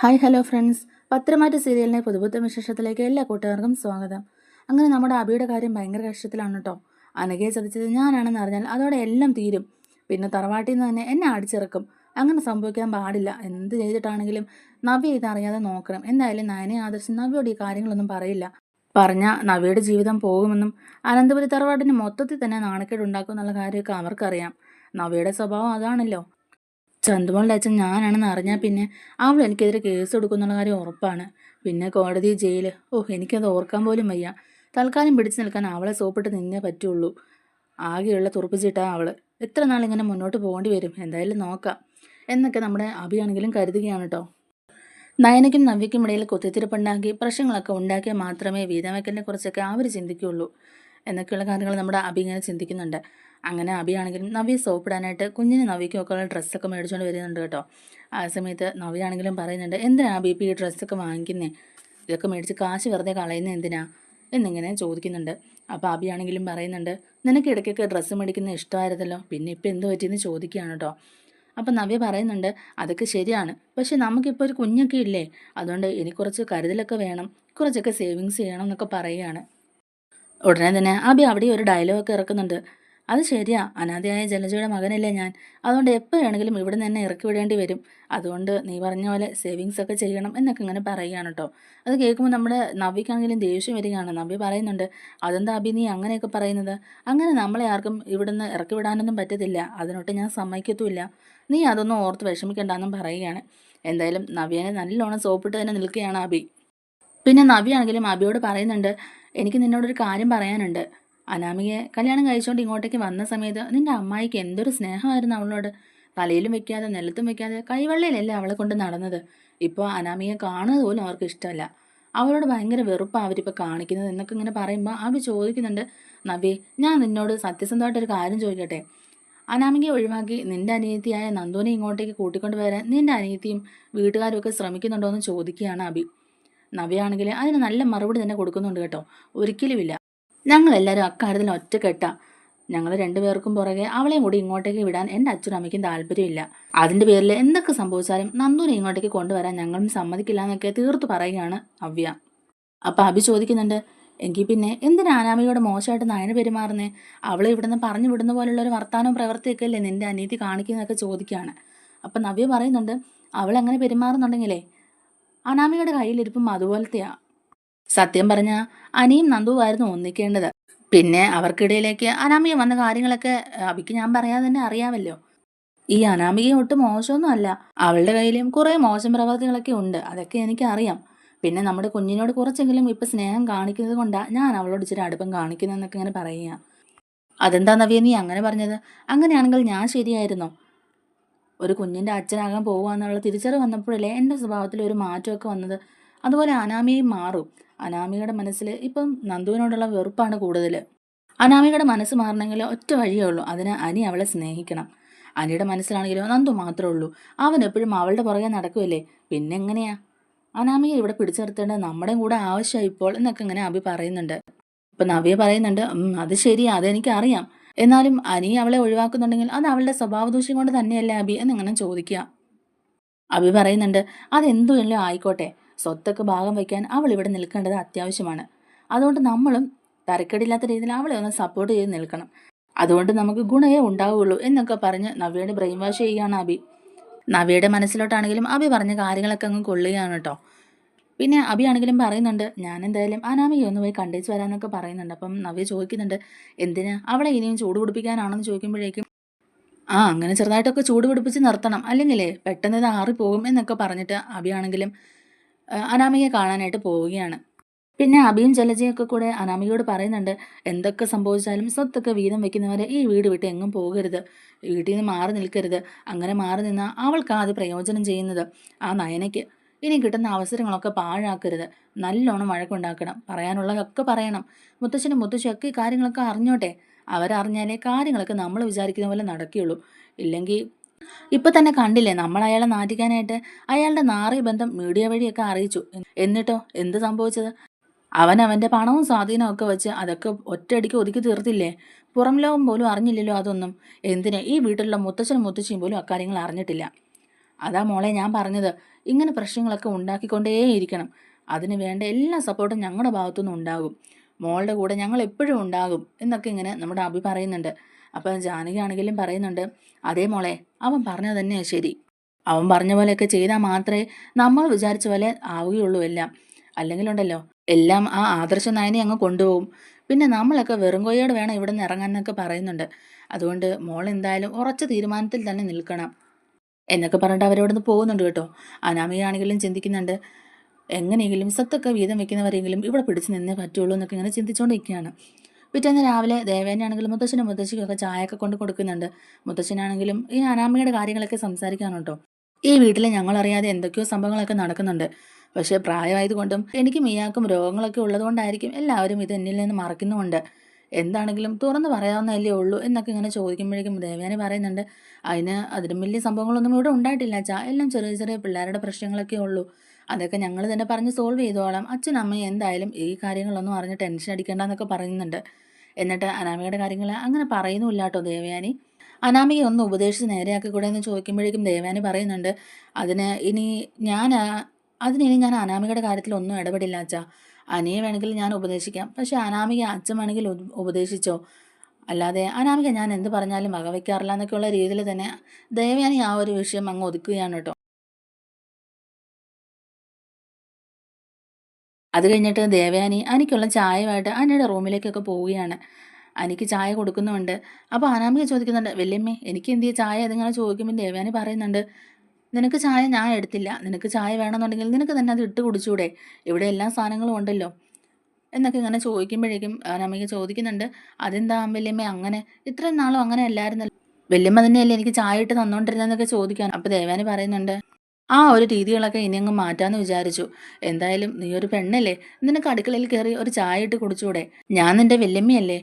Hi hello friends പത്രമാറ്റ സീരിയലിന്റെ പുതുപുത്തൻ വിശേഷത്തിലേക്ക് എല്ലാ കൂട്ടുകാർക്കും സ്വാഗതം. അങ്ങനെ നമ്മുടെ അബിയുടെ കാര്യം ഭയങ്കര കഷ്ടത്തിലാണ് കേട്ടോ. അനഘയെ ചതിച്ചത് ഞാനാണെന്ന് അറിഞ്ഞാൽ അതോടെ എല്ലാം തീരും. പിന്നെ തറവാട്ടിൽ നിന്ന് തന്നെ എന്നെ അടിച്ചിറക്കും. അങ്ങനെ സംഭവിക്കാൻ പാടില്ല. എന്ത് ചെയ്തിട്ടാണെങ്കിലും നവ്യ ഇതറിയാതെ നോക്കണം. എന്തായാലും നയനെ ആദർശം നവ്യോട് ഈ കാര്യങ്ങളൊന്നും പറയില്ല. പറഞ്ഞ നവ്യയുടെ ജീവിതം പോകുമെന്നും അനന്തപുരി തറവാട്ടിന് മൊത്തത്തിൽ തന്നെ നാണക്കേട് ഉണ്ടാക്കും എന്നുള്ള കാര്യമൊക്കെ അവർക്കറിയാം. നവ്യയുടെ സ്വഭാവം അതാണല്ലോ. ചന്തുമോളുടെ അച്ഛൻ ഞാനാണെന്ന് അറിഞ്ഞാൽ പിന്നെ അവൾ എനിക്കെതിരെ കേസ് കൊടുക്കുന്നുള്ള കാര്യം ഉറപ്പാണ്. പിന്നെ കോടതി ജയിൽ ഓ എനിക്കത് ഓർക്കാൻ പോലും വയ്യ. തൽക്കാലം പിടിച്ചു നിൽക്കാൻ അവളെ സോപ്പിട്ട് നിന്നേ പറ്റുള്ളൂ. ആകെയുള്ള തുറപ്പിച്ചിട്ടാ അവൾ. എത്ര നാളിങ്ങനെ മുന്നോട്ട് പോകേണ്ടി വരും? എന്തായാലും നോക്കാം. എന്നൊക്കെ നമ്മുടെ അഭിയാണെങ്കിലും കരുതുകയാണ് കേട്ടോ നയനയ്ക്കും നവ്യയ്ക്കും ഇടയിൽ കുത്തിത്തിരിപ്പുണ്ടാക്കി പ്രശ്നങ്ങളൊക്കെ ഉണ്ടാക്കിയാൽ മാത്രമേ വീതവയ്ക്കലിനെ കുറിച്ചൊക്കെ അവർ ചിന്തിക്കുകയുള്ളൂ എന്നൊക്കെയുള്ള കാര്യങ്ങൾ നമ്മുടെ അബി ഇങ്ങനെ ചിന്തിക്കുന്നുണ്ട്. അങ്ങനെ അബിയാണെങ്കിലും നവ്യ സോപ്പിടാനായിട്ട് കുഞ്ഞിന് നവിക്കും ഒക്കെ ഡ്രസ്സൊക്കെ മേടിച്ചുകൊണ്ട് വരുന്നുണ്ട് കേട്ടോ. ആ സമയത്ത് നവിയാണെങ്കിലും പറയുന്നുണ്ട് എന്തിനാ അബി ഇപ്പോൾ ഈ ഡ്രസ്സൊക്കെ വാങ്ങിക്കുന്നേ? ഇതൊക്കെ മേടിച്ച് കാശ് വെറുതെ കളയുന്നത് എന്തിനാ? എന്നിങ്ങനെ ചോദിക്കുന്നുണ്ട്. അപ്പോൾ അഭിയാണെങ്കിലും പറയുന്നുണ്ട് നിനക്ക് ഇടയ്ക്കൊക്കെ ഡ്രസ്സ് മേടിക്കുന്നത് ഇഷ്ടമായിരുന്നല്ലോ പിന്നെ ഇപ്പോൾ എന്ത് പറ്റിയെന്ന് ചോദിക്കുകയാണ് കേട്ടോ. അപ്പം നവ്യ പറയുന്നുണ്ട് അതൊക്കെ ശരിയാണ് പക്ഷെ നമുക്കിപ്പോൾ ഒരു കുഞ്ഞൊക്കെ ഇല്ലേ? അതുകൊണ്ട് ഇനി കുറച്ച് കരുതലൊക്കെ വേണം കുറച്ചൊക്കെ സേവിങ്സ് ചെയ്യണം എന്നൊക്കെ പറയുകയാണ്. ഉടനെ തന്നെ അബി അവിടെ ഒരു ഡയലോഗൊക്കെ ഇറക്കുന്നുണ്ട്. അത് ശരിയാ അനാഥയായ ജലജയുടെ മകനല്ലേ ഞാൻ. അതുകൊണ്ട് എപ്പോൾ വേണമെങ്കിലും ഇവിടെ നിന്ന് തന്നെ ഇറക്കി വിടേണ്ടി വരും. അതുകൊണ്ട് നീ പറഞ്ഞ പോലെ സേവിങ്സ് ഒക്കെ ചെയ്യണം എന്നൊക്കെ ഇങ്ങനെ പറയുകയാണ് കേട്ടോ അത് കേൾക്കുമ്പോൾ നമ്മുടെ നവ്യക്കാണെങ്കിലും ദേഷ്യം വരികയാണ്. നവി പറയുന്നുണ്ട് അതെന്താ അബി നീ അങ്ങനെയൊക്കെ പറയുന്നത്? അങ്ങനെ നമ്മളെ ആർക്കും ഇവിടെ നിന്ന് ഇറക്കി വിടാനൊന്നും പറ്റത്തില്ല. അതിനൊട്ട് ഞാൻ സമ്മതിക്കത്തുമില്ല. നീ അതൊന്നും ഓർത്ത് വിഷമിക്കേണ്ടെന്നും പറയുകയാണ്. എന്തായാലും നവ്യനെ നല്ലോണം സോപ്പിട്ട് തന്നെ നിൽക്കുകയാണ് അബി. പിന്നെ നവിയാണെങ്കിലും അബിയോട് പറയുന്നുണ്ട് എനിക്ക് നിന്നോടൊരു കാര്യം പറയാനുണ്ട്. അനാമിയെ കല്യാണം കഴിച്ചുകൊണ്ട് ഇങ്ങോട്ടേക്ക് വന്ന സമയത്ത് നിന്റെ അമ്മായിക്ക് എന്തൊരു സ്നേഹമായിരുന്നു അവളോട്. തലയിലും വെക്കാതെ നിലത്തും വെക്കാതെ കൈവെള്ളയിലല്ലേ അവളെ കൊണ്ട് നടന്നത്. ഇപ്പോൾ അനാമിയെ കാണുന്നത് പോലും അവർക്ക് ഇഷ്ടമല്ല. അവളോട് ഭയങ്കര വെറുപ്പാണ് അവരിപ്പോൾ കാണിക്കുന്നത് എന്നൊക്കെ ഇങ്ങനെ പറയുമ്പോൾ അവർ ചോദിക്കുന്നുണ്ട് നബി ഞാൻ നിന്നോട് സത്യസന്ധമായിട്ടൊരു കാര്യം ചോദിക്കട്ടെ? അനാമികയെ ഒഴിവാക്കി നിന്റെ അനിയത്തിയായ നന്ദുവിനെ ഇങ്ങോട്ടേക്ക് കൂട്ടിക്കൊണ്ട് വരാൻ നിന്റെ അനിയത്തിയും വീട്ടുകാരും ഒക്കെ ശ്രമിക്കുന്നുണ്ടോ എന്ന് ചോദിക്കുകയാണ് അബി. നവ്യാണെങ്കിൽ അതിന് നല്ല മറുപടി തന്നെ കൊടുക്കുന്നുണ്ട് കേട്ടോ. ഒരിക്കലുമില്ല. ഞങ്ങളെല്ലാവരും അക്കാര്യത്തിൽ ഒറ്റക്കെട്ടാ. ഞങ്ങൾ രണ്ടുപേർക്കും പുറകെ അവളെയും കൂടി ഇങ്ങോട്ടേക്ക് വിടാൻ എന്റെ അച്ഛനും അമ്മയ്ക്കും താല്പര്യമില്ല. അതിന്റെ പേരിൽ എന്തൊക്കെ സംഭവിച്ചാലും നന്ദൂനെ ഇങ്ങോട്ടേക്ക് കൊണ്ടുവരാൻ ഞങ്ങളും സമ്മതിക്കില്ല എന്നൊക്കെ തീർത്തു പറയുകയാണ് അവ്യ. അപ്പം അഭി ചോദിക്കുന്നുണ്ട് എങ്കിൽ പിന്നെ എന്തിനാ അനാമയോട് മോശമായിട്ട് നയന പെരുമാറുന്നേ? അവളെ ഇവിടുന്ന് പറഞ്ഞു വിടുന്ന പോലുള്ള ഒരു വർത്തമാനവും പ്രവർത്തിയൊക്കെ അല്ലേ നിന്റെ അനീതി കാണിക്കുന്നതൊക്കെ ചോദിക്കുകയാണ്. അപ്പം നവ്യ പറയുന്നുണ്ട് അവളെങ്ങനെ പെരുമാറുന്നുണ്ടെങ്കിലേ അനാമികയുടെ കയ്യിലിരിപ്പും അതുപോലത്തെയാ. സത്യം പറഞ്ഞ അനിയും നന്ദുവായിരുന്നു ഒന്നിക്കേണ്ടത്. പിന്നെ അവർക്കിടയിലേക്ക് അനാമിക വന്ന കാര്യങ്ങളൊക്കെ അബിക്ക് ഞാൻ പറയാതെ തന്നെ അറിയാമല്ലോ. ഈ അനാമിക ഒട്ടും മോശമൊന്നും അല്ല. അവളുടെ കയ്യിലും കുറേ മോശം പ്രവർത്തികളൊക്കെ ഉണ്ട്. അതൊക്കെ എനിക്ക് അറിയാം പിന്നെ നമ്മുടെ കുഞ്ഞിനോട് കുറച്ചെങ്കിലും ഇപ്പം സ്നേഹം കാണിക്കുന്നത് കൊണ്ടാണ് ഞാൻ അവളോട് ഇച്ചിരി അടുപ്പം കാണിക്കുന്നതെന്നൊക്കെ ഇങ്ങനെ പറയുക. അതെന്താ നവ്യ നീ അങ്ങനെ പറഞ്ഞത്? അങ്ങനെയാണെങ്കിൽ ഞാൻ ശരിയായിരുന്നോ? ഒരു കുഞ്ഞിന്റെ അച്ഛനാകാൻ പോകുക എന്നുള്ള തിരിച്ചറിവ് വന്നപ്പോഴല്ലേ എന്റെ സ്വഭാവത്തിൽ ഒരു മാറ്റമൊക്കെ വന്നത്. അതുപോലെ അനാമിയും മാറും. അനാമികയുടെ മനസ്സിൽ ഇപ്പം നന്ദുവിനോടുള്ള വെറുപ്പാണ് കൂടുതൽ അനാമികയുടെ മനസ്സ് മാറണമെങ്കിൽ ഒറ്റ വഴിയേ ഉള്ളൂ. അതിന് അനി അവളെ സ്നേഹിക്കണം. അനിയുടെ മനസ്സിലാണെങ്കിലോ നന്ദു മാത്രമേ ഉള്ളൂ. അവൻ എപ്പോഴും അവളുടെ പുറകെ നടക്കുമല്ലേ പിന്നെ എങ്ങനെയാ അനാമിക ഇവിടെ പിടിച്ചു നിർത്തേണ്ടത് കൂടെ ആവശ്യമായി ഇപ്പോൾ എന്നൊക്കെ ഇങ്ങനെ അഭി പറയുന്നുണ്ട്. ഇപ്പം നവ്യ പറയുന്നുണ്ട് അത് ശരിയാ അതെനിക്ക് അറിയാം എന്നാലും അനി അവളെ ഒഴിവാക്കുന്നുണ്ടെങ്കിൽ അത് അവളുടെ സ്വഭാവദൂഷ്യം കൊണ്ട് തന്നെയല്ലേ അബി എന്നിങ്ങനെ ചോദിക്കുക. അബി പറയുന്നുണ്ട് അതെന്തുമല്ലോ ആയിക്കോട്ടെ. സ്വത്തൊക്കെ ഭാഗം വയ്ക്കാൻ അവൾ ഇവിടെ നിൽക്കേണ്ടത് അത്യാവശ്യമാണ്. അതുകൊണ്ട് നമ്മളും തരക്കേടില്ലാത്ത രീതിയിൽ അവളെ ഒന്ന് സപ്പോർട്ട് ചെയ്ത് നിൽക്കണം. അതുകൊണ്ട് നമുക്ക് ഗുണയേ ഉണ്ടാവുകയുള്ളൂ എന്നൊക്കെ പറഞ്ഞ് നവ്യയുടെ ബ്രെയിൻ വാഷ് ചെയ്യുകയാണ് അബി. നവ്യയുടെ മനസ്സിലോട്ടാണെങ്കിലും അബി പറഞ്ഞ കാര്യങ്ങളൊക്കെ അങ്ങ് കൊള്ളുകയാണ് കേട്ടോ. പിന്നെ അബി ആണെങ്കിലും പറയുന്നുണ്ട് ഞാൻ എന്തായാലും അനാമിക ഒന്ന് പോയി കണ്ടേച്ച് വരാനൊക്കെ പറയുന്നുണ്ട്. അപ്പം നവ്യ ചോദിക്കുന്നുണ്ട് എന്തിനാ? അവളെ ഇനിയും ചൂട് പിടിപ്പിക്കാനാണെന്ന് ചോദിക്കുമ്പോഴേക്കും ആ അങ്ങനെ ചെറുതായിട്ടൊക്കെ ചൂട് പിടിപ്പിച്ച് നിർത്തണം. അല്ലെങ്കിലേ പെട്ടെന്ന് ഇത് ആറിപ്പോകും എന്നൊക്കെ പറഞ്ഞിട്ട് അബി ആണെങ്കിലും അനാമികയെ കാണാനായിട്ട് പോവുകയാണ്. പിന്നെ അഭിയും ജലജയൊക്കെ കൂടെ അനാമികയോട് പറയുന്നുണ്ട് എന്തൊക്കെ സംഭവിച്ചാലും സ്വത്തൊക്കെ വീതം വെക്കുന്നവരെ ഈ വീട് വിട്ട് എങ്ങും പോകരുത്. വീട്ടിൽ നിന്ന് മാറി നിൽക്കരുത്. അങ്ങനെ മാറി നിന്നാൽ അവൾക്കാണ് അത് പ്രയോജനം ചെയ്യുന്നത്. ആ നയനയ്ക്ക് ഇനി കിട്ടുന്ന അവസരങ്ങളൊക്കെ പാഴാക്കരുത്. നല്ലോണം വഴക്കുണ്ടാക്കണം. പറയാനുള്ളതൊക്കെ പറയണം. മുത്തശ്ശനും മുത്തശ്ശിയൊക്കെ ഈ കാര്യങ്ങളൊക്കെ അറിഞ്ഞോട്ടെ. അവരറിഞ്ഞാലേ കാര്യങ്ങളൊക്കെ നമ്മൾ വിചാരിക്കുന്ന പോലെ നടക്കുകയുള്ളൂ. ഇല്ലെങ്കിൽ ഇപ്പൊ തന്നെ കണ്ടില്ലേ നമ്മൾ അയാളെ നാറ്റിക്കാനായിട്ട് അയാളുടെ നാറിയ ബന്ധം മീഡിയ വഴിയൊക്കെ അറിയിച്ചു. എന്നിട്ടോ? എന്ത് സംഭവിച്ചത്? അവൻ അവന്റെ പണവും സ്വാധീനവും ഒക്കെ വെച്ച് അതൊക്കെ ഒറ്റയടിക്ക് ഒതുക്കി തീർത്തില്ലേ? പുറം ലോകം പോലും അറിഞ്ഞില്ലല്ലോ അതൊന്നും. എന്തിന്? ഈ വീട്ടിലുള്ള മുത്തച്ഛനും മുത്തശ്ശിയും പോലും അക്കാര്യങ്ങൾ അറിഞ്ഞിട്ടില്ല. അതാ മോളെ ഞാൻ പറഞ്ഞത്. ഇങ്ങനെ പ്രശ്നങ്ങളൊക്കെ ഉണ്ടാക്കിക്കൊണ്ടേയിരിക്കണം. അതിന് വേണ്ട എല്ലാ സപ്പോർട്ടും ഞങ്ങളുടെ ഭാഗത്തുനിന്ന് ഉണ്ടാകും. മോളുടെ കൂടെ ഞങ്ങൾ എപ്പോഴും ഉണ്ടാകും എന്നൊക്കെ ഇങ്ങനെ നമ്മുടെ അഭി പറയുന്നുണ്ട്. അപ്പം ജാനകി ആണെങ്കിലും പറയുന്നുണ്ട് അതേ മോളെ അവൻ പറഞ്ഞത് തന്നെയാണ് ശരി. അവൻ പറഞ്ഞ പോലെയൊക്കെ ചെയ്താൽ മാത്രമേ നമ്മൾ വിചാരിച്ച പോലെ ആവുകയുള്ളൂ എല്ലാം. അല്ലെങ്കിലുണ്ടല്ലോ എല്ലാം ആ ആദർശ നയനെ അങ്ങ് കൊണ്ടുപോകും. പിന്നെ നമ്മളൊക്കെ വെറും കൊയ്യോട് വേണം ഇവിടെ നിന്ന് ഇറങ്ങാൻ എന്നൊക്കെ പറയുന്നുണ്ട്. അതുകൊണ്ട് മോൾ എന്തായാലും ഉറച്ച തീരുമാനത്തിൽ തന്നെ നിൽക്കണം. എന്നൊക്കെ പറഞ്ഞിട്ട് അവരോടൊന്ന് പോകുന്നുണ്ട് കേട്ടോ. അനാമികയാണെങ്കിലും ചിന്തിക്കുന്നുണ്ട്. എങ്ങനെയെങ്കിലും സത്തൊക്കെ വീതം വെക്കുന്നവരെങ്കിലും ഇവിടെ പിടിച്ച് നിന്നേ പറ്റുള്ളൂ എന്നൊക്കെ ഇങ്ങനെ ചിന്തിച്ചുകൊണ്ടിരിക്കുകയാണ് പിറ്റേന്ന് രാവിലെ ദേവേനാണെങ്കിലും മുത്തശ്ശനും മുത്തശ്ശിക്കൊക്കെ ചായയൊക്കെ കൊണ്ട് കൊടുക്കുന്നുണ്ട്. മുത്തശ്ശനാണെങ്കിലും ഈ അനാമികയുടെ കാര്യങ്ങളൊക്കെ സംസാരിക്കാനുണ്ടോ ഈ വീട്ടിൽ ഞങ്ങളറിയാതെ എന്തൊക്കെയോ സംഭവങ്ങളൊക്കെ നടക്കുന്നുണ്ട്. പക്ഷേ പ്രായമായതുകൊണ്ടും എനിക്കും ഇയാൾക്കും രോഗങ്ങളൊക്കെ ഉള്ളതുകൊണ്ടായിരിക്കും എല്ലാവരും ഇത് എന്നിൽ നിന്ന് മറക്കുന്നുമുണ്ട്. എന്താണെങ്കിലും തുറന്ന് പറയാവുന്നതല്ലേ ഉള്ളൂ എന്നൊക്കെ ഇങ്ങനെ ചോദിക്കുമ്പോഴേക്കും ദേവയാനി പറയുന്നുണ്ട് അതിന് അതിലും വലിയ സംഭവങ്ങളൊന്നും ഇവിടെ ഉണ്ടായിട്ടില്ല അച്ഛാ. എല്ലാം ചെറിയ ചെറിയ പിള്ളേരുടെ പ്രശ്നങ്ങളൊക്കെ ഉള്ളൂ. അതൊക്കെ ഞങ്ങൾ തന്നെ പറഞ്ഞ് സോൾവ് ചെയ്തോളാം. അച്ഛനും അമ്മയും എന്തായാലും ഈ കാര്യങ്ങളൊന്നും അറിഞ്ഞ് ടെൻഷൻ അടിക്കേണ്ടെന്നൊക്കെ പറയുന്നുണ്ട്. എന്നിട്ട് അനാമികയുടെ കാര്യങ്ങൾ അങ്ങനെ പറയുന്നുമില്ല കേട്ടോ ദേവയാനി. അനാമിക ഒന്ന് ഉപദേശിച്ച് നേരെയാക്കി കൂടെ എന്ന് ചോദിക്കുമ്പോഴേക്കും ദേവയാനി പറയുന്നുണ്ട് അതിന് ഇനി ഞാൻ അതിനിനി ഞാൻ അനാമികയുടെ കാര്യത്തിൽ ഒന്നും ഇടപെടില്ല അച്ഛാ. അനിയെ വേണമെങ്കിൽ ഞാൻ ഉപദേശിക്കാം. പക്ഷേ അനാമിക അച്ഛൻ വേണമെങ്കിൽ ഉപദേശിച്ചോ? അല്ലാതെ അനാമിക ഞാൻ എന്ത് പറഞ്ഞാലും വകവയ്ക്കാറില്ല എന്നൊക്കെയുള്ള രീതിയിൽ തന്നെ ദേവയാനി ആ ഒരു വിഷയം അങ്ങ് ഒതുക്കുകയാണ് കേട്ടോ. അത് കഴിഞ്ഞിട്ട് ദേവയാനി അനിക്കുള്ള ചായയുമായിട്ട് അനിയുടെ റൂമിലേക്കൊക്കെ പോവുകയാണ്. അനിക്ക് ചായ കൊടുക്കുന്നുണ്ട് അപ്പോൾ അനാമിക ചോദിക്കുന്നുണ്ട് വല്യമ്മേ എനിക്ക് എന്തിയ ചായ? അതിങ്ങനെ ചോദിക്കുമ്പോൾ ദേവയാനി പറയുന്നുണ്ട് നിനക്ക് ചായ ഞാൻ എടുത്തില്ല. നിനക്ക് ചായ വേണമെന്നുണ്ടെങ്കിൽ നിനക്ക് തന്നെ അത് ഇട്ട് കുടിച്ചൂടെ. ഇവിടെ എല്ലാ സാധനങ്ങളും ഉണ്ടല്ലോ. എന്നൊക്കെ ഇങ്ങനെ ചോദിക്കുമ്പോഴേക്കും അമ്മയ്ക്ക് ചോദിക്കുന്നുണ്ട് അതെന്താ വല്യമ്മ അങ്ങനെ? ഇത്രയും നാളും അങ്ങനെ അല്ലായിരുന്നല്ലോ. വല്യമ്മ തന്നെയല്ലേ എനിക്ക് ചായ ഇട്ട് തന്നോണ്ടിരുന്നതെന്നൊക്കെ ചോദിക്കാൻ. അപ്പോൾ ദേവാനി പറയുന്നുണ്ട് ആ ഒരു രീതികളൊക്കെ ഇനി അങ്ങ് മാറ്റാന്ന് വിചാരിച്ചു. എന്തായാലും നീ ഒരു പെണ്ണല്ലേ. നിനക്ക് അടുക്കളയിൽ കയറി ഒരു ചായ ഇട്ട് കുടിച്ചൂടെ. ഞാൻ നിന്റെ വല്യമ്മയല്ലേ.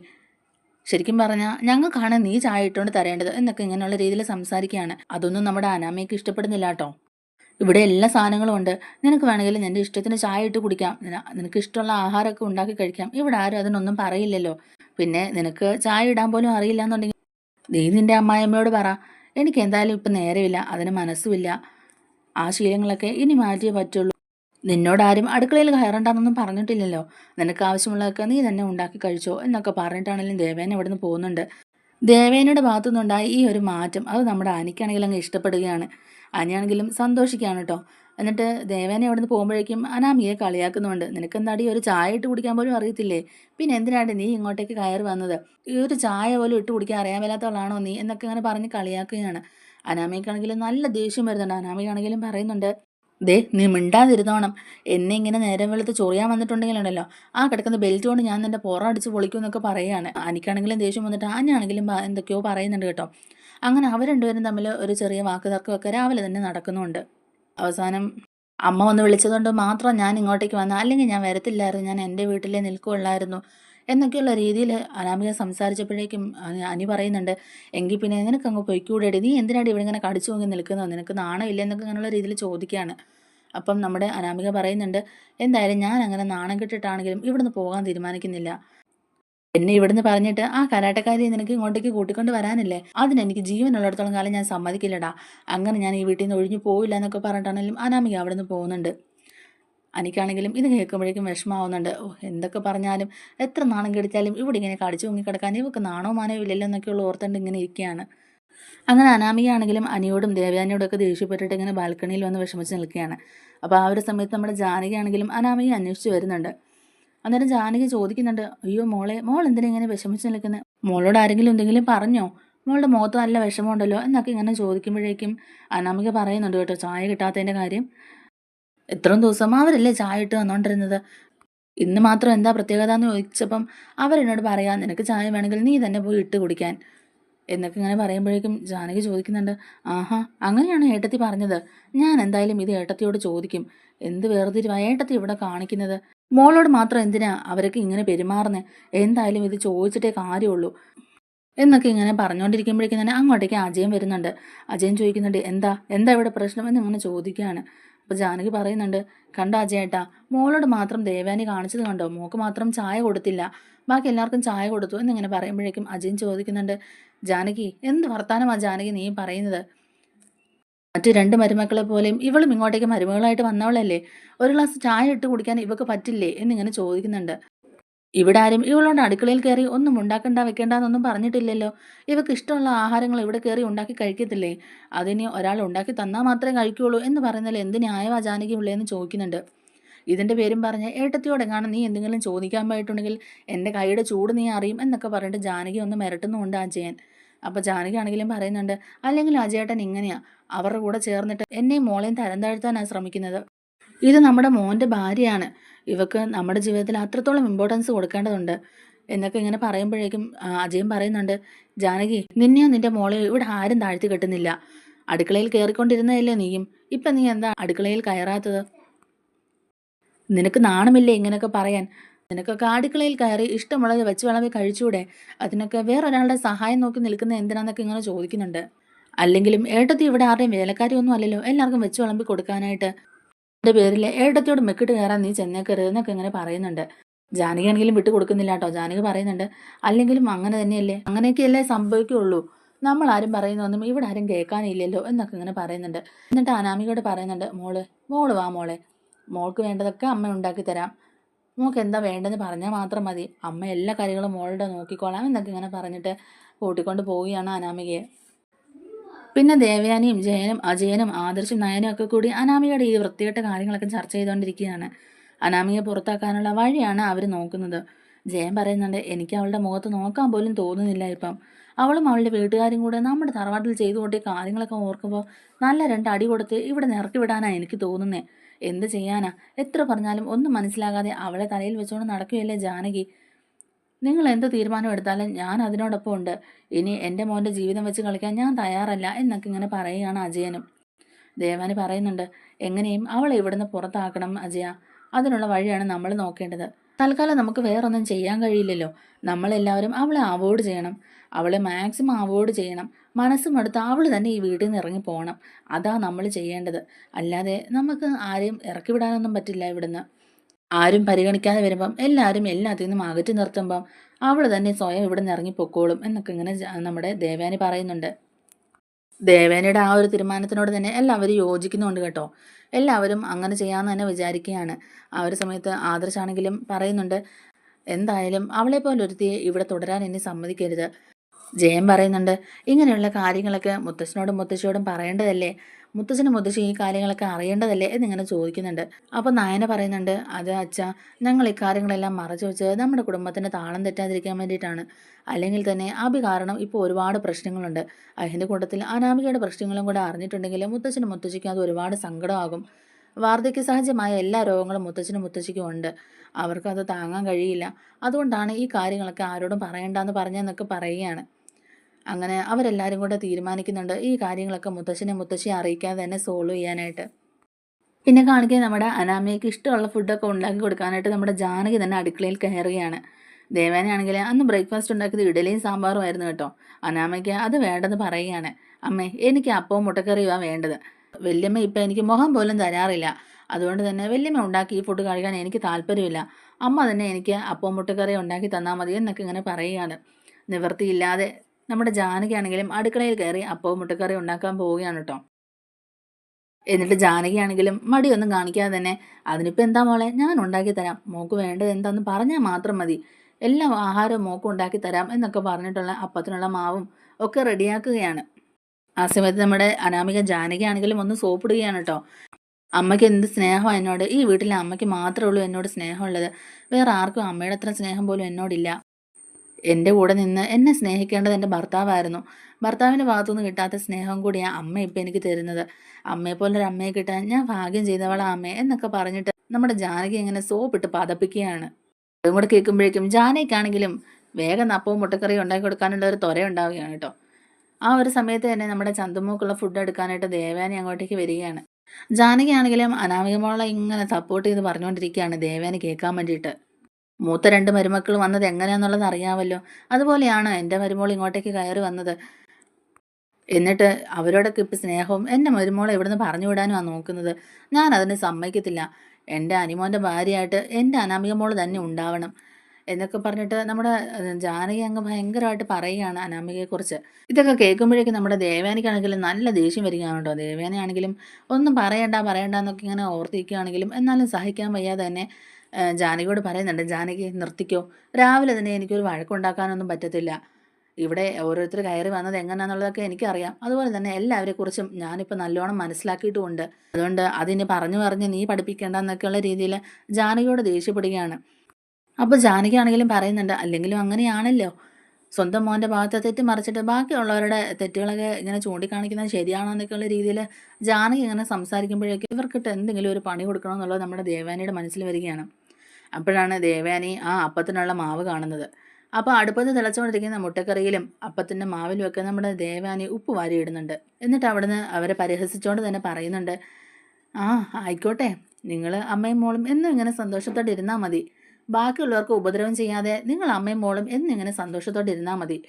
ശരിക്കും പറഞ്ഞാൽ ഞങ്ങൾക്കാണ് നീ ചായ ഇട്ടുകൊണ്ട് തരേണ്ടത് എന്നൊക്കെ ഇങ്ങനെയുള്ള രീതിയിൽ സംസാരിക്കുകയാണ്. അതൊന്നും നമ്മുടെ അനാമയ്ക്ക് ഇഷ്ടപ്പെടുന്നില്ല കേട്ടോ. ഇവിടെ എല്ലാ സാധനങ്ങളും ഉണ്ട്. നിനക്ക് വേണമെങ്കിൽ നിന്റെ ഇഷ്ടത്തിന് ചായ ഇട്ട് കുടിക്കാം. നിനക്ക് ഇഷ്ടമുള്ള ആഹാരമൊക്കെ ഉണ്ടാക്കി കഴിക്കാം. ഇവിടെ ആരും അതിനൊന്നും പറയില്ലല്ലോ. പിന്നെ നിനക്ക് ചായ ഇടാൻ പോലും അറിയില്ല എന്നുണ്ടെങ്കിൽ നീ നിന്റെ അമ്മായിയമ്മയോട് പറ. എനിക്ക് എന്തായാലും ഇപ്പം നേരമില്ല. അതിന് മനസ്സുമില്ല. ആ ശീലങ്ങളൊക്കെ ഇനി മാറ്റിയേ പറ്റുള്ളൂ. നിന്നോടാരും അടുക്കളയിൽ കയറണ്ടെന്നൊന്നും പറഞ്ഞിട്ടില്ലല്ലോ. നിനക്ക് ആവശ്യമുള്ളതൊക്കെ നീ തന്നെ ഉണ്ടാക്കി കഴിച്ചോ എന്നൊക്കെ പറഞ്ഞിട്ടാണെങ്കിലും ദേവേന ഇവിടെ നിന്ന് പോകുന്നുണ്ട്. ദേവേനയുടെ ഭാഗത്തു നിന്നുണ്ടായ ഈ ഒരു മാറ്റം അത് നമ്മുടെ അനിക്കാണെങ്കിലും അങ്ങ് ഇഷ്ടപ്പെടുകയാണ്. അനിയാണെങ്കിലും സന്തോഷിക്കുകയാണ് കേട്ടോ. എന്നിട്ട് ദേവേന അവിടുന്ന് പോകുമ്പോഴേക്കും അനാമിയെ കളിയാക്കുന്നുണ്ട്. നിനക്ക് എന്താടി ഒരു ചായ ഇട്ട് കുടിക്കാൻ പോലും അറിയത്തില്ലേ? പിന്നെ എന്തിനാണ് നീ ഇങ്ങോട്ടേക്ക് കയറി വന്നത്? ഈ ഒരു ചായ പോലും ഇട്ട് കുടിക്കാൻ അറിയാൻ മേലാത്തവളാണോ നീ? എന്നൊക്കെ ഇങ്ങനെ പറഞ്ഞ് കളിയാക്കുകയാണ്. അനാമിക്കാണെങ്കിലും നല്ല ദേഷ്യം വരുന്നുണ്ട്. അനാമിക്കാണെങ്കിലും പറയുന്നുണ്ട് ദേ നീ മിണ്ടാതിരുന്നോണം. എന്നെ ഇങ്ങനെ നേരം വെളുത്ത് ചൊറിയാൻ വന്നിട്ടുണ്ടെങ്കിലുണ്ടല്ലോ. ആ കിടക്കുന്ന ബെൽറ്റ് കൊണ്ട് ഞാൻ നിന്റെ പുറം അടിച്ച് പൊളിക്കും എന്നൊക്കെ പറയുകയാണ് എനിക്കാണെങ്കിലും ദേഷ്യം വന്നിട്ട് ആഞ്ഞാണെങ്കിലും എന്തൊക്കെയോ പറയുന്നുണ്ട് കേട്ടോ. അങ്ങനെ അവർ രണ്ടുപേരും തമ്മിൽ ഒരു ചെറിയ വാക്ക് തർക്കമൊക്കെ രാവിലെ തന്നെ നടക്കുന്നുണ്ട്. അവസാനം അമ്മ വന്ന് വിളിച്ചതുകൊണ്ട് മാത്രം ഞാൻ ഇങ്ങോട്ടേക്ക് വന്ന അല്ലെങ്കിൽ ഞാൻ വരത്തില്ലായിരുന്നു. ഞാൻ എന്റെ വീട്ടിലേ നിൽക്കുള്ളായിരുന്നു എന്നൊക്കെയുള്ള രീതിയിൽ അനാമിക സംസാരിച്ചപ്പോഴേക്കും അനി പറയുന്നുണ്ട് എങ്കിൽ പിന്നെ നിനക്ക് അങ്ങ് പൊയ്ക്കൂടെടി. നീ എന്തിനാണ് ഇവിടെ ഇങ്ങനെ കടിച്ചു നോക്കി നിൽക്കുന്നത് നിനക്ക് നാണമില്ല എന്നൊക്കെ അങ്ങനെയുള്ള രീതിയിൽ ചോദിക്കുകയാണ്. അപ്പം നമ്മുടെ അനാമിക പറയുന്നുണ്ട് എന്തായാലും ഞാൻ അങ്ങനെ നാണം കെട്ടിട്ടാണെങ്കിലും ഇവിടുന്ന് പോകാൻ തീരുമാനിക്കുന്നില്ല. എന്നെ ഇവിടുന്ന് പറഞ്ഞിട്ട് ആ കരാട്ടക്കാരി നിനക്ക് ഇങ്ങോട്ടേക്ക് കൂട്ടിക്കൊണ്ട് വരാനില്ലേ? അതിനെനിക്ക് ജീവനുള്ളിടത്തോളം കാലം ഞാൻ സമ്മതിക്കില്ലടാ. അങ്ങനെ ഞാൻ ഈ വീട്ടിൽ നിന്ന് ഒഴിഞ്ഞു പോയില്ല എന്നൊക്കെ പറഞ്ഞിട്ടാണെങ്കിലും അനാമിക അവിടെ നിന്ന് പോകുന്നുണ്ട്. എനിക്കാണെങ്കിലും ഇത് കേൾക്കുമ്പോഴേക്കും വിഷമാവുന്നുണ്ട് എന്തൊക്കെ പറഞ്ഞാലും എത്ര നാണം കെടുത്താലും ഇവിടെ ഇങ്ങനെ കടിച്ചു കിടക്കാൻ ഇവക്ക് നാണോ മാനോ ഇല്ലല്ലോ എന്നൊക്കെയുള്ള ഓർത്തുകൊണ്ട് ഇങ്ങനെ ഇരിക്കുകയാണ്. അങ്ങനെ അനാമികയാണെങ്കിലും അനിയോടും ദേവയാനിയോടും ഒക്കെ ദേഷ്യപ്പെട്ടിട്ട് ഇങ്ങനെ ബാൽക്കണിയിൽ വന്ന് വിഷമിച്ച് നിൽക്കുകയാണ്. അപ്പോൾ ആ ഒരു സമയത്ത് നമ്മുടെ ജാനകിയാണെങ്കിലും അനാമിക അന്വേഷിച്ച് വരുന്നുണ്ട്. അന്നേരം ജാനകി ചോദിക്കുന്നുണ്ട് അയ്യോ മോളെ മോൾ എന്തിനാ ഇങ്ങനെ വിഷമിച്ച് നിൽക്കുന്നത് മോളോട് ആരെങ്കിലും എന്തെങ്കിലും പറഞ്ഞോ? മോളുടെ മുഖത്ത് നല്ല വിഷമമുണ്ടല്ലോ എന്നൊക്കെ ഇങ്ങനെ ചോദിക്കുമ്പോഴേക്കും അനാമിക പറയുന്നുണ്ട് കേട്ടോ ചായ കിട്ടാത്തതിന്റെ കാര്യം. ഇത്രയും ദിവസം അവരല്ലേ ചായ ഇട്ട് വന്നോണ്ടിരുന്നത്? ഇന്ന് മാത്രം എന്താ പ്രത്യേകത എന്ന് ചോദിച്ചപ്പം അവരെന്നോട് പറയാം നിനക്ക് ചായ വേണമെങ്കിൽ നീ തന്നെ പോയി ഇട്ട് കുടിക്കാൻ. എന്നൊക്കെ ഇങ്ങനെ പറയുമ്പോഴേക്കും ജാനകി ചോദിക്കുന്നുണ്ട് ആഹാ അങ്ങനെയാണ് ഏട്ടത്തി പറഞ്ഞത്? ഞാൻ എന്തായാലും ഇത് ഏട്ടത്തിയോട് ചോദിക്കും. എന്ത് വേർതിരിവാ ഏട്ടത്തി ഇവിടെ കാണിക്കുന്നത്? മോളോട് മാത്രം എന്തിനാ അവരൊക്കെ ഇങ്ങനെ പെരുമാറുന്നത് എന്തായാലും ഇത് ചോദിച്ചിട്ടേ കാര്യമുള്ളൂ. എന്നൊക്കെ ഇങ്ങനെ പറഞ്ഞുകൊണ്ടിരിക്കുമ്പോഴേക്കും തന്നെ അങ്ങോട്ടേക്ക് അജയൻ വരുന്നുണ്ട്. അജയൻ ചോദിക്കുന്നുണ്ട് എന്താ? എന്താ ഇവിടെ പ്രശ്നം? എന്ന് ഇങ്ങനെ ചോദിക്കുകയാണ്. അപ്പോൾ ജാനകി പറയുന്നുണ്ട് കണ്ട അജയേട്ടാ മോളോട് മാത്രം ദേവാനി കാണിച്ചത് കണ്ടോ? മോക്ക് മാത്രം ചായ കൊടുത്തില്ല. ബാക്കി എല്ലാവർക്കും ചായ കൊടുത്തു എന്നിങ്ങനെ പറയുമ്പോഴേക്കും അജയൻ ചോദിക്കുന്നുണ്ട് ജാനകി എന്ത് വർത്താനമാ ജാനകി നീ പറയുന്നത്? മറ്റു രണ്ട് മരുമക്കളെ പോലെയും ഇവളും ഇങ്ങോട്ടേക്ക് മരുമകളായിട്ട് വന്നവളല്ലേ? ഒരു ഗ്ലാസ് ചായ ഇട്ട് കുടിക്കാൻ ഇവക്ക് പറ്റില്ലേ? എന്നിങ്ങനെ ചോദിക്കുന്നുണ്ട്. ഇവിടെ ആരും ഇവളോട് അടുക്കളയിൽ കയറി ഒന്നും ഉണ്ടാക്കണ്ട വെക്കണ്ടെന്നൊന്നും പറഞ്ഞിട്ടില്ലല്ലോ. ഇവക്ക് ഇഷ്ടമുള്ള ആഹാരങ്ങൾ ഇവിടെ കയറി ഉണ്ടാക്കി കഴിക്കത്തില്ലേ? അതിന് ഒരാൾ ഉണ്ടാക്കി തന്നാൽ മാത്രമേ കഴിക്കുകയുള്ളൂ എന്ന് പറയുന്നതിൽ എന്ത് ന്യായവാ ജാനകി ഉള്ളതെന്ന് ചോദിക്കുന്നുണ്ട്. ഇതിന്റെ പേരും പറഞ്ഞ് ഏട്ടത്തിയോടെങ്ങാണ് നീ എന്തെങ്കിലും ചോദിക്കാൻ പോയിട്ടുണ്ടെങ്കിൽ എന്റെ കൈയുടെ ചൂട് നീ അറിയും എന്നൊക്കെ പറഞ്ഞിട്ട് ജാനകി ഒന്ന് മിരട്ടുന്നുമുണ്ട് അജയൻ. അപ്പോൾ ജാനകി ആണെങ്കിലും പറയുന്നുണ്ട് അല്ലെങ്കിൽ അജയേട്ടൻ ഇങ്ങനെയാ അവരുടെ കൂടെ ചേർന്നിട്ട് എന്നെയും മോളെയും തരം താഴ്ത്താനാണ് ശ്രമിക്കുന്നത്. ഇത് നമ്മുടെ മോന്റെ ഭാര്യയാണ്. ഇവക്ക് നമ്മുടെ ജീവിതത്തിൽ അത്രത്തോളം ഇമ്പോർട്ടൻസ് കൊടുക്കേണ്ടതുണ്ട്. എന്നൊക്കെ ഇങ്ങനെ പറയുമ്പോഴേക്കും അജയം അജയൻ പറയുന്നുണ്ട് ജാനകി നിന്നെയോ നിന്റെ മോളെയോ ഇവിടെ ആരും താഴ്ത്തി കെട്ടുന്നില്ല. അടുക്കളയിൽ കയറിക്കൊണ്ടിരുന്നതല്ലേ നീയും. ഇപ്പൊ നീ എന്താ അടുക്കളയിൽ കയറാത്തത്? നിനക്ക് നാണമില്ലേ ഇങ്ങനെയൊക്കെ പറയാൻ? നിനക്കൊക്കെ അടുക്കളയിൽ കയറി ഇഷ്ടമുള്ളത് വെച്ച് വിളവി കഴിച്ചൂടെ? അതിനൊക്കെ വേറൊരാളുടെ സഹായം നോക്കി നിൽക്കുന്ന എന്തിനാന്നൊക്കെ ഇങ്ങനെ ചോദിക്കുന്നുണ്ട്. അല്ലെങ്കിലും ഏട്ടത്തി ഇവിടെ ആരുടെയും വേലക്കാരി ഒന്നും അല്ലല്ലോ. എല്ലാവർക്കും വെച്ച് വിളമ്പി കൊടുക്കാനായിട്ട്. എന്റെ പേരിൽ ഏട്ടത്തിയോട് മെക്കിട്ട് കയറാൻ നീ ചെന്നേക്കരുത് എന്നൊക്കെ ഇങ്ങനെ പറയുന്നുണ്ട്. ജാനകി ആണെങ്കിലും വിട്ടു കൊടുക്കുന്നില്ല കേട്ടോ ജാനകി പറയുന്നുണ്ട് അല്ലെങ്കിലും അങ്ങനെ തന്നെയല്ലേ? അങ്ങനെയൊക്കെയല്ലേ സംഭവിക്കുള്ളൂ നമ്മൾ ആരും പറയുന്നൊന്നും ഇവിടെ ആരും കേൾക്കാനില്ലല്ലോ എന്നൊക്കെ ഇങ്ങനെ പറയുന്നുണ്ട്. എന്നിട്ട് അനാമികയോട് പറയുന്നുണ്ട് മോൾ മോൾ വാ മോളെ. മോൾക്ക് വേണ്ടതൊക്കെ അമ്മ ഉണ്ടാക്കി തരാം. മോൾക്ക് എന്താ വേണ്ടതെന്ന് പറഞ്ഞാൽ മാത്രം മതി. അമ്മ എല്ലാ കാര്യങ്ങളും മോളുടെ നോക്കിക്കോളാം എന്നൊക്കെ ഇങ്ങനെ പറഞ്ഞിട്ട് കൂട്ടിക്കൊണ്ട് പോവുകയാണ് അനാമികയെ. പിന്നെ ദേവയാനിയും ജയനും അജയനും ആദർശും നയനും ഒക്കെ കൂടി അനാമികയുടെ ഈ വൃത്തികെട്ട കാര്യങ്ങളൊക്കെ ചർച്ച ചെയ്തുകൊണ്ടിരിക്കുകയാണ് അനാമിയെ പുറത്താക്കാനുള്ള വഴിയാണ് അവർ നോക്കുന്നത്. ജയൻ പറയുന്നുണ്ട് എനിക്ക് അവളുടെ മുഖത്ത് നോക്കാൻ പോലും തോന്നുന്നില്ല ഇപ്പം. അവളും അവളുടെ വീട്ടുകാരും കൂടെ നമ്മുടെ തറവാട്ടിൽ ചെയ്തു കൂട്ടിയ കാര്യങ്ങളൊക്കെ ഓർക്കുമ്പോൾ നല്ല രണ്ട് അടി കൊടുത്ത് ഇവിടെ നിറക്കി വിടാനാണ് എനിക്ക് തോന്നുന്നത് എന്ത് ചെയ്യാനാ? എത്ര പറഞ്ഞാലും ഒന്നും മനസ്സിലാകാതെ അവളെ തലയിൽ വെച്ചുകൊണ്ട് നടക്കുകയല്ലേ ജാനകി? നിങ്ങൾ എന്ത് തീരുമാനം എടുത്താലും ഞാൻ അതിനോടൊപ്പം ഉണ്ട്. ഇനി എന്റെ മോന്റെ ജീവിതം വെച്ച് കളിക്കാൻ ഞാൻ തയ്യാറല്ല എന്നൊക്കെ ഇങ്ങനെ പറയുകയാണ് അജയനും. ദേവാനി പറയുന്നുണ്ട് എങ്ങനെയും അവളെ ഇവിടുന്ന് പുറത്താക്കണം അജയ. അതിനുള്ള വഴിയാണ് നമ്മൾ നോക്കേണ്ടത്. തൽക്കാലം നമുക്ക് വേറൊന്നും ചെയ്യാൻ കഴിയില്ലല്ലോ. നമ്മളെല്ലാവരും അവളെ അവോയ്ഡ് ചെയ്യണം. അവളെ മാക്സിമം അവോയ്ഡ് ചെയ്യണം. മനസ്സും എടുത്ത് അവൾ തന്നെ ഈ വീട്ടിൽ നിന്ന് ഇറങ്ങി പോകണം അതാ നമ്മൾ ചെയ്യേണ്ടത്. അല്ലാതെ നമുക്ക് ആരെയും ഇറക്കി വിടാനൊന്നും പറ്റില്ല ഇവിടുന്ന്. ആരും പരിഗണിക്കാതെ വരുമ്പം എല്ലാവരും എല്ലാത്തിൽ നിന്നും അകറ്റി നിർത്തുമ്പം അവൾ തന്നെ സ്വയം ഇവിടെ നിന്ന് ഇറങ്ങി പൊക്കോളും എന്നൊക്കെ ഇങ്ങനെ നമ്മുടെ ദേവേനി പറയുന്നുണ്ട്. ദേവേനയുടെ ആ ഒരു തീരുമാനത്തിനോട് തന്നെ എല്ലാവരും യോജിക്കുന്നുണ്ട് കേട്ടോ. എല്ലാവരും അങ്ങനെ ചെയ്യാമെന്ന് തന്നെ വിചാരിക്കുകയാണ്. ആ ഒരു സമയത്ത് ആദർശാണെങ്കിലും പറയുന്നുണ്ട് എന്തായാലും അവളെ പോലെ ഒരുത്തിയെ ഇവിടെ തുടരാൻ എന്നെ സമ്മതിക്കരുത്. ജയൻ പറയുന്നുണ്ട് ഇങ്ങനെയുള്ള കാര്യങ്ങളൊക്കെ മുത്തശ്ശനോടും മുത്തശ്ശിയോടും പറയേണ്ടതല്ലേ? മുത്തശ്ശനും മുത്തശ്ശി ഈ കാര്യങ്ങളൊക്കെ അറിയേണ്ടതല്ലേ എന്നിങ്ങനെ ചോദിക്കുന്നുണ്ട്. അപ്പോൾ നായന പറയുന്നുണ്ട് അത് അച്ഛാ ഞങ്ങൾ ഇക്കാര്യങ്ങളെല്ലാം കാര്യങ്ങളെല്ലാം മറച്ചു വെച്ച് നമ്മുടെ കുടുംബത്തിന് താളം തെറ്റാതിരിക്കാൻ വേണ്ടിയിട്ടാണ്. അല്ലെങ്കിൽ തന്നെ അഭി കാരണം ഇപ്പോൾ ഒരുപാട് പ്രശ്നങ്ങളുണ്ട്. അതിന്റെ കൂട്ടത്തിൽ അനാമികയുടെ പ്രശ്നങ്ങളും കൂടെ അറിഞ്ഞിട്ടുണ്ടെങ്കിൽ മുത്തച്ഛനും മുത്തശ്ശിക്കും അത് ഒരുപാട് സങ്കടമാകും. വാർദ്ധക്യ സഹജമായ എല്ലാ രോഗങ്ങളും മുത്തച്ഛനും മുത്തശ്ശിക്കും ഉണ്ട്. അവർക്കത് താങ്ങാൻ കഴിയില്ല. അതുകൊണ്ടാണ് ഈ കാര്യങ്ങളൊക്കെ ആരോടും പറയണ്ടെന്ന് പറഞ്ഞെന്നൊക്കെ പറയുകയാണ്. അങ്ങനെ അവരെല്ലാവരും കൂടെ തീരുമാനിക്കുന്നുണ്ട് ഈ കാര്യങ്ങളൊക്കെ മുത്തശ്ശനെ മുത്തശ്ശിയെ അറിയിക്കാതെ തന്നെ സോൾവ് ചെയ്യാനായിട്ട്. പിന്നെ കാണിക്കാൻ നമ്മുടെ അനാമയ്ക്ക് ഇഷ്ടമുള്ള ഫുഡൊക്കെ ഉണ്ടാക്കി കൊടുക്കാനായിട്ട് നമ്മുടെ ജാനകി തന്നെ അടുക്കളയിൽ കയറുകയാണ്. ദേവാനാണെങ്കിൽ അന്ന് ബ്രേക്ക്ഫാസ്റ്റ് ഉണ്ടാക്കിയത് ഇഡലിയും സാമ്പാറും ആയിരുന്നു കേട്ടോ. അനാമയ്ക്ക് അത് വേണ്ടെന്ന് പറയുകയാണ്. അമ്മേ എനിക്ക് അപ്പവും മുട്ടക്കറിയുമാണ് വേണ്ടത്. വല്യമ്മ ഇപ്പം എനിക്ക് മുഖം പോലും തരാറില്ല. അതുകൊണ്ട് തന്നെ വല്യമ്മ ഉണ്ടാക്കി ഈ ഫുഡ് കഴിക്കാൻ എനിക്ക് താല്പര്യമില്ല. അമ്മ തന്നെ എനിക്ക് അപ്പവും മുട്ടക്കറി ഉണ്ടാക്കി തന്നാൽ മതി എന്നൊക്കെ ഇങ്ങനെ പറയുകയാണ്. നിവൃത്തിയില്ലാതെ നമ്മുടെ ജാനകി ആണെങ്കിലും അടുക്കളയിൽ കയറി അപ്പവും മുട്ടക്കറി ഉണ്ടാക്കാൻ പോവുകയാണ് കേട്ടോ. എന്നിട്ട് ജാനകി ആണെങ്കിലും മടിയൊന്നും കാണിക്കാതെ തന്നെ അതിനിപ്പോൾ എന്താ മോളെ? ഞാൻ ഉണ്ടാക്കി തരാം. മോക്ക് വേണ്ടത് എന്താന്ന് പറഞ്ഞാൽ മാത്രം മതി. എല്ലാ ആഹാരവും മോക്ക് ഉണ്ടാക്കി തരാം എന്നൊക്കെ പറഞ്ഞിട്ടുള്ള അപ്പത്തിനുള്ള മാവും ഒക്കെ റെഡിയാക്കുകയാണ്. ആ സമയത്ത് നമ്മുടെ അനാമിക ജാനകി ആണെങ്കിലും ഒന്ന് സോപ്പിടുകയാണ് കേട്ടോ. അമ്മയ്ക്ക് എന്ത് സ്നേഹമാണ് എന്നോട്. ഈ വീട്ടിലെ അമ്മയ്ക്ക് മാത്രമേ ഉള്ളൂ എന്നോട് സ്നേഹമുള്ളത്. വേറെ ആർക്കും അമ്മയുടെ അത്ര സ്നേഹം പോലും എന്നോടില്ല. എന്റെ കൂടെ നിന്ന് എന്നെ സ്നേഹിക്കേണ്ടത് എന്റെ ഭർത്താവായിരുന്നു. ഭർത്താവിന്റെ ഭാഗത്തുനിന്ന് കിട്ടാത്ത സ്നേഹം കൂടിയാണ് അമ്മ ഇപ്പം എനിക്ക് തരുന്നത്. അമ്മയെപ്പോലൊരു അമ്മയെ കിട്ടാൻ ഞാൻ ഭാഗ്യം ചെയ്തവളാ അമ്മേ എന്നൊക്കെ പറഞ്ഞിട്ട് നമ്മുടെ ജാനകി ഇങ്ങനെ സോപ്പിട്ട് പതപ്പിക്കുകയാണ്. അതും കൂടെ കേൾക്കുമ്പോഴേക്കും ജാനകിക്കാണെങ്കിലും വേഗം നപ്പവും മുട്ടക്കറിയും ഉണ്ടാക്കി കൊടുക്കാനുള്ള ഒരു ത്വര ഉണ്ടാവുകയാണ് കേട്ടോ. ആ ഒരു സമയത്ത് തന്നെ നമ്മുടെ ചന്തുമൂക്കുള്ള ഫുഡ് എടുക്കാനായിട്ട് ദേവാനി അങ്ങോട്ടേക്ക് വരികയാണ്. ജാനകി ആണെങ്കിലും അനാമികമോളെ ഇങ്ങനെ സപ്പോർട്ട് ചെയ്ത് പറഞ്ഞുകൊണ്ടിരിക്കുകയാണ് ദേവാനി കേൾക്കാൻ വേണ്ടിയിട്ട്. മൂത്ത രണ്ട് മരുമക്കൾ വന്നത് എങ്ങനെയാന്നുള്ളത് അറിയാമല്ലോ അതുപോലെയാണ് എന്റെ മരുമോൾ ഇങ്ങോട്ടേക്ക് കയറി വന്നത്. എന്നിട്ട് അവരോടൊക്കെ ഇപ്പം സ്നേഹവും എന്റെ മരുമോളെ ഇവിടുന്ന് പറഞ്ഞു വിടാനുമാണ് നോക്കുന്നത്? ഞാൻ അതിനെ സമ്മതിക്കത്തില്ല. എന്റെ അനിമോന്റെ ഭാര്യയായിട്ട് എന്റെ അനാമിക മോൾ തന്നെ ഉണ്ടാവണം എന്നൊക്കെ പറഞ്ഞിട്ട് നമ്മുടെ ജാനകി അങ്ങ് ഭയങ്കരമായിട്ട് പറയുകയാണ് അനാമികയെക്കുറിച്ച്. ഇതൊക്കെ കേൾക്കുമ്പോഴേക്കും നമ്മുടെ ദേവാനിക്കാണെങ്കിലും നല്ല ദേഷ്യം വരികയാണോ ദേവേനയാണെങ്കിലും ഒന്നും പറയണ്ട പറയണ്ട എന്നൊക്കെ ഇങ്ങനെ ഓർത്തിരിക്കുകയാണെങ്കിലും എന്നാലും സഹിക്കാൻ വയ്യാതെ തന്നെ ജാനകിയോട് പറയുന്നുണ്ട്, "ജാനകി നിർത്തിക്കോ. രാവിലെ തന്നെ എനിക്കൊരു വഴക്കുണ്ടാക്കാനൊന്നും പറ്റത്തില്ല. ഇവിടെ ഓരോരുത്തർ കയറി വന്നത് എങ്ങനെയാണെന്നുള്ളതൊക്കെ എനിക്കറിയാം. അതുപോലെ തന്നെ എല്ലാവരെക്കുറിച്ചും ഞാനിപ്പോൾ നല്ലോണം മനസ്സിലാക്കിയിട്ടുമുണ്ട്. അതുകൊണ്ട് അതിന് പറഞ്ഞു പറഞ്ഞ് നീ പഠിപ്പിക്കേണ്ട എന്നൊക്കെയുള്ള രീതിയിൽ ജാനകിയോട് ദേഷ്യപ്പെടുകയാണ്. അപ്പോൾ ജാനകിയാണെങ്കിലും പറയുന്നുണ്ട്, "അല്ലെങ്കിലും അങ്ങനെയാണല്ലോ. സ്വന്തം മോന്റെ ഭാഗത്തെ തെറ്റ് മറിച്ചിട്ട് ബാക്കിയുള്ളവരുടെ തെറ്റുകളൊക്കെ ഇങ്ങനെ ചൂണ്ടിക്കാണിക്കുന്നത് ശരിയാണോ എന്നൊക്കെയുള്ള രീതിയിൽ ജാനകി ഇങ്ങനെ സംസാരിക്കുമ്പോഴേക്കും ഇവർക്കിട്ട് എന്തെങ്കിലും ഒരു പണി കൊടുക്കണമെന്നുള്ളത് നമ്മുടെ ദേവാനിയുടെ മനസ്സിൽ വരികയാണ്. അപ്പോഴാണ് ദേവയാനി ആ അപ്പത്തിനുള്ള മാവ് കാണുന്നത്. അപ്പോൾ അടുപ്പത്ത് തിളച്ചുകൊണ്ടിരിക്കുന്ന മുട്ടക്കറിയിലും അപ്പത്തിന്റെ മാവിലുമൊക്കെ നമ്മുടെ ദേവയാനി ഉപ്പ് വാരിയിടുന്നുണ്ട്. എന്നിട്ട് അവിടുന്ന് അവരെ പരിഹസിച്ചുകൊണ്ട് തന്നെ പറയുന്നുണ്ട്, "ആ ആയിക്കോട്ടെ. നിങ്ങൾ അമ്മയും മോളും എന്നും ഇങ്ങനെ സന്തോഷത്തോടെ ഇരുന്നാൽ മതി. ബാക്കിയുള്ളവർക്ക് ഉപദ്രവം ചെയ്യാതെ നിങ്ങൾ അമ്മയും മോളും എന്നും ഇങ്ങനെ സന്തോഷത്തോടെ ഇരുന്നാൽ മതി.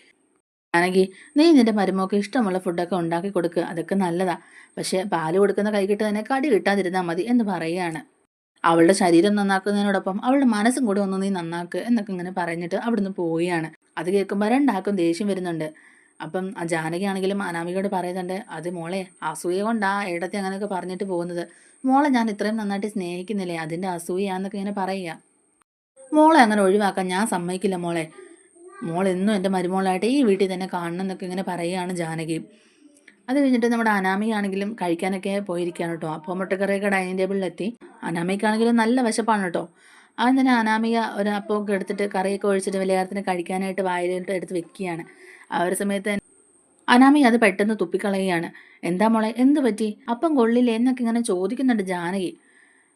ആണെങ്കിൽ നീ നിന്റെ മരുമോക്ക് ഇഷ്ടമുള്ള ഫുഡൊക്കെ ഉണ്ടാക്കി കൊടുക്കുക അതൊക്കെ നല്ലതാണ് പക്ഷേ പാൽ കൊടുക്കുന്ന കൈകിട്ട് തന്നെ കടി കിട്ടാതിരുന്നാൽ മതി" എന്ന് പറയുകയാണ്. "അവളുടെ ശരീരം നന്നാക്കുന്നതിനോടൊപ്പം അവളുടെ മനസ്സും കൂടെ ഒന്ന് നീ നന്നാക്ക്" എന്നൊക്കെ ഇങ്ങനെ പറഞ്ഞിട്ട് അവിടുന്ന് പോവുകയാണ്. അത് കേൾക്കുമ്പോൾ രണ്ടാൾക്കും ദേഷ്യം വരുന്നുണ്ട്. അപ്പം ആ ജാനകിയാണെങ്കിലും അനാമികയോട് പറയുന്നുണ്ട്, "അത് മോളെ അസൂയ കൊണ്ടാ ഇടത്തെ അങ്ങനെയൊക്കെ പറഞ്ഞിട്ട് പോകുന്നത്. മോളെ ഞാൻ ഇത്രയും നന്നായിട്ട് സ്നേഹിക്കുന്നില്ലേ അതിന്റെ അസൂയാന്നൊക്കെ ഇങ്ങനെ പറയുക. മോളെ അങ്ങനെ ഒഴിവാക്കാൻ ഞാൻ സമ്മതിക്കില്ല മോളെ. മോൾ എന്നും എന്റെ മരുമോളായിട്ട് ഈ വീട്ടിൽ തന്നെ കാണണം" എന്നൊക്കെ ഇങ്ങനെ പറയുകയാണ് ജാനകി. അത് കഴിഞ്ഞിട്ട് നമ്മുടെ അനാമിയാണെങ്കിലും കഴിക്കാനൊക്കെ പോയിരിക്കുകയാണ് കേട്ടോ. അപ്പോൾ മുട്ടക്കറിയൊക്കെ ഡൈനിങ് ടേബിളിലെത്തി. അനാമിക്കാണെങ്കിലും നല്ല വിശപ്പാണ് കേട്ടോ. അവൻ തന്നെ അനാമിക ഒരു അപ്പമൊക്കെ എടുത്തിട്ട് കറിയൊക്കെ ഒഴിച്ചിട്ട് വിലയാരത്തിന് കഴിക്കാനായിട്ട് വായിലിട്ട് എടുത്ത് വെക്കുകയാണ്. ആ ഒരു സമയത്ത് അനാമിക അത് പെട്ടെന്ന് തുപ്പിക്കളയുകയാണ്. "എന്താ മോളെ എന്ത് പറ്റി? അപ്പം കൊള്ളില്ലേ?" എന്നൊക്കെ ഇങ്ങനെ ചോദിക്കുന്നുണ്ട് ജാനകി.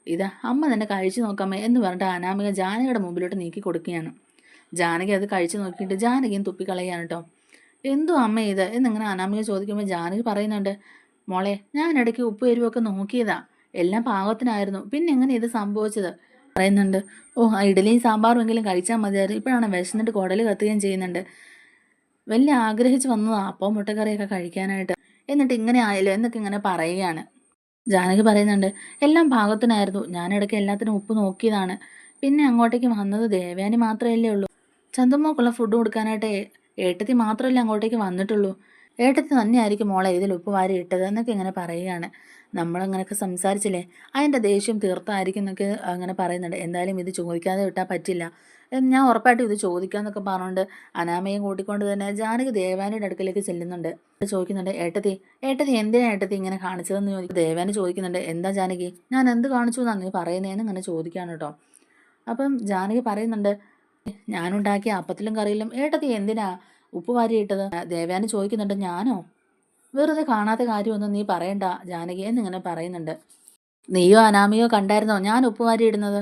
"ഇതാ അമ്മ തന്നെ കഴിച്ചു നോക്കാമേ എന്ന് പറഞ്ഞിട്ട് അനാമിക ജാനകിയുടെ മുമ്പിലോട്ട് നീക്കി കൊടുക്കുകയാണ്. ജാനകി അത് കഴിച്ചു നോക്കിയിട്ട് ജാനകിയും തുപ്പിക്കളയുകയാണ് കേട്ടോ. "എന്തുവാ അമ്മ ഇത്?" എന്നിങ്ങനെ അനാമിക ചോദിക്കുമ്പോൾ ജാനകി പറയുന്നുണ്ട്, "മോളെ ഞാൻ ഇടയ്ക്ക് ഉപ്പ് എരിവൊക്കെ നോക്കിയതാ. എല്ലാം പാകത്തിനായിരുന്നു. പിന്നെ എങ്ങനെ ഇത് സംഭവിച്ചത്?" പറയുന്നുണ്ട്. "ഓ ആ ഇഡ്ഡലിയും സാമ്പാറും എങ്കിലും കഴിച്ചാൽ മതിയായിരുന്നു. ഇപ്പോഴാണ് വിശന്നിട്ട് കുടൽ കത്തുകയും ചെയ്യുന്നുണ്ട്. വലിയ ആഗ്രഹിച്ച് വന്നതാ അപ്പവും മുട്ടക്കറിയൊക്കെ കഴിക്കാനായിട്ട്. എന്നിട്ട് ഇങ്ങനെ ആയല്ലോ" എന്നൊക്കെ ഇങ്ങനെ പറയുകയാണ്. ജാനകി പറയുന്നുണ്ട്, "എല്ലാം പാകത്തിനായിരുന്നു. ഞാൻ ഇടയ്ക്ക് എല്ലാത്തിനും ഉപ്പ് നോക്കിയതാണ്. പിന്നെ അങ്ങോട്ടേക്ക് വന്നത് ദേവയാനി മാത്രമല്ലേ ഉള്ളൂ. ചന്തമ്മക്കുള്ള ഫുഡ് കൊടുക്കാനായിട്ട് ഏട്ടത്തി മാത്രമല്ലേ അങ്ങോട്ടേക്ക് വന്നിട്ടുള്ളൂ. ഏട്ടത്തി തന്നെയായിരിക്കും മോളെ ഇതിൽ ഉപ്പ് വാരി ഇട്ടത്" എന്നൊക്കെ ഇങ്ങനെ പറയുകയാണ്. നമ്മളങ്ങനെയൊക്കെ സംസാരിച്ചില്ലേ അതിന്റെ ദേഷ്യം തീർത്തായിരിക്കും എന്നൊക്കെ അങ്ങനെ പറയുന്നുണ്ട്. "എന്തായാലും ഇത് ചോദിക്കാതെ വിട്ടാൽ പറ്റില്ല. ഞാൻ ഉറപ്പായിട്ടും ഇത് ചോദിക്കാമെന്നൊക്കെ പറഞ്ഞുകൊണ്ട് അനാമയും കൂട്ടിക്കൊണ്ട് തന്നെ ജാനകി ദേവാനിയുടെ അടുക്കലേക്ക് ചെല്ലുന്നുണ്ട്. ചോദിക്കുന്നുണ്ട്, "ഏട്ടത്തി ഏട്ടത്തി എന്തിനാണ് ഏട്ടത്തി ഇങ്ങനെ കാണിച്ചതെന്ന്" ചോദിക്കും. ദേവാനി ചോദിക്കുന്നുണ്ട്, "എന്താ ജാനകി ഞാൻ എന്ത് കാണിച്ചു എന്നാണ് നീ പറയുന്നതെന്ന്" ഇങ്ങനെ ചോദിക്കുകയാണ് കേട്ടോ. അപ്പം ജാനകി പറയുന്നുണ്ട്, "ഞാനുണ്ടാക്കിയ അപ്പത്തിലും കറിയിലും ഏട്ടത്തി എന്തിനാ ഉപ്പ് വാരിയിട്ടത്?" ദേവയാനി ചോദിക്കുന്നുണ്ട്, "ഞാനോ? വെറുതെ കാണാത്ത കാര്യമൊന്നും നീ പറയണ്ട ജാനകി" എന്നിങ്ങനെ പറയുന്നുണ്ട്. "നീയോ അനാമികയോ കണ്ടായിരുന്നോ ഞാൻ ഉപ്പ് വാരിയിടുന്നത്?"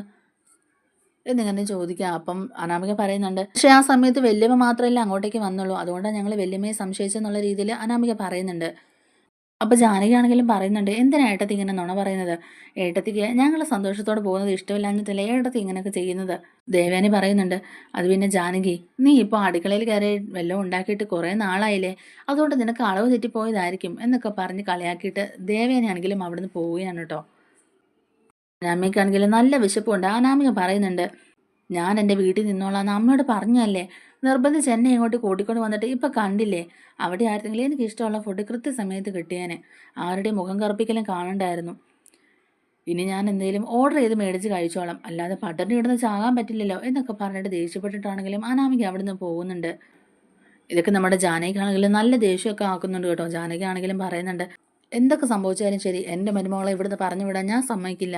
എന്നിങ്ങനെ ചോദിക്കാം അപ്പം അനാമിക പറയുന്നുണ്ട്, "പക്ഷേ ആ സമയത്ത് വല്യമ്മ മാത്രമല്ല അങ്ങോട്ടേക്ക് വന്നുള്ളൂ. അതുകൊണ്ടാണ് ഞങ്ങൾ വല്യമ്മയെ സംശയിച്ചെന്നുള്ള രീതിയിൽ അനാമിക പറയുന്നുണ്ട്. അപ്പോൾ ജാനകിയാണെങ്കിലും പറയുന്നുണ്ട്, "എന്തിനാ ഏട്ടത്തി ഇങ്ങനെ നുണ പറയുന്നത്? ഏട്ടത്തിക്ക് ഞങ്ങൾ സന്തോഷത്തോടെ പോകുന്നത് ഇഷ്ടമില്ലാഞ്ഞിട്ടല്ലേ ഏട്ടത്തി ഇങ്ങനെയൊക്കെ ചെയ്യുന്നത്?" ദേവേനി പറയുന്നുണ്ട്. അത് പിന്നെ ജാനകി നീ ഇപ്പോൾ അടുക്കളയിൽ കയറി വല്ലതും ഉണ്ടാക്കിയിട്ട് കുറേ നാളായില്ലേ. അതുകൊണ്ട് നിനക്ക് അളവ് തെറ്റിപ്പോയതായിരിക്കും എന്നൊക്കെ പറഞ്ഞ് കളിയാക്കിയിട്ട് ദേവാനിയാണെങ്കിലും അവിടുന്ന് പോവുകയാണ് കേട്ടോ. അനാമിക്കാണെങ്കിലും നല്ല വിശപ്പുണ്ട്. അനാമിക പറയുന്നുണ്ട്, "ഞാൻ എന്റെ വീട്ടിൽ നിന്നോളാം അമ്മയോട് പറഞ്ഞതല്ലേ. നിർബന്ധിച്ച് എന്നെ ഇങ്ങോട്ട് കൂട്ടിക്കൊണ്ട് വന്നിട്ട് ഇപ്പം കണ്ടില്ലേ. അവിടെ ആയിരുന്നെങ്കിൽ എനിക്ക് ഇഷ്ടമുള്ള ഫുഡ് കൃത്യസമയത്ത് കിട്ടിയേനെ. ആരുടെയും മുഖം കറുപ്പിക്കലും കാണണ്ടായിരുന്നു. ഇനി ഞാൻ എന്തെങ്കിലും ഓർഡർ ചെയ്ത് മേടിച്ച് കഴിച്ചോളാം. അല്ലാതെ പട്ടറിന് ഇവിടുന്ന് ചാകാൻ പറ്റില്ലല്ലോ" എന്നൊക്കെ പറഞ്ഞിട്ട് ദേഷ്യപ്പെട്ടിട്ടാണെങ്കിലും അനാമിക അവിടുന്ന് പോകുന്നുണ്ട്. ഇതൊക്കെ നമ്മുടെ ജാനകിക്കാണെങ്കിലും നല്ല ദേഷ്യമൊക്കെ ആക്കുന്നുണ്ട് കേട്ടോ. ജാനകിയാണെങ്കിലും പറയുന്നുണ്ട്, "എന്തൊക്കെ സംഭവിച്ചാലും ശരി എന്റെ മരുമകളെ ഇവിടുന്ന് പറഞ്ഞു വിടാൻ ഞാൻ സമ്മതിക്കില്ല"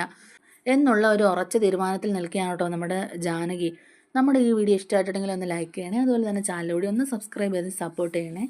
എന്നുള്ള ഒരു ഉറച്ച തീരുമാനത്തിൽ നിൽക്കുകയാണ് കേട്ടോ നമ്മുടെ ജാനകി. നമ്മുടെ ഈ വീഡിയോ ഇഷ്ടമായിട്ടുണ്ടെങ്കിൽ ഒന്ന് ലൈക്ക് ചെയ്യണേ. അതുപോലെ തന്നെ ചാനലിലൂടെ ഒന്ന് സബ്സ്ക്രൈബ് ചെയ്ത് സപ്പോർട്ട് ചെയ്യണേ.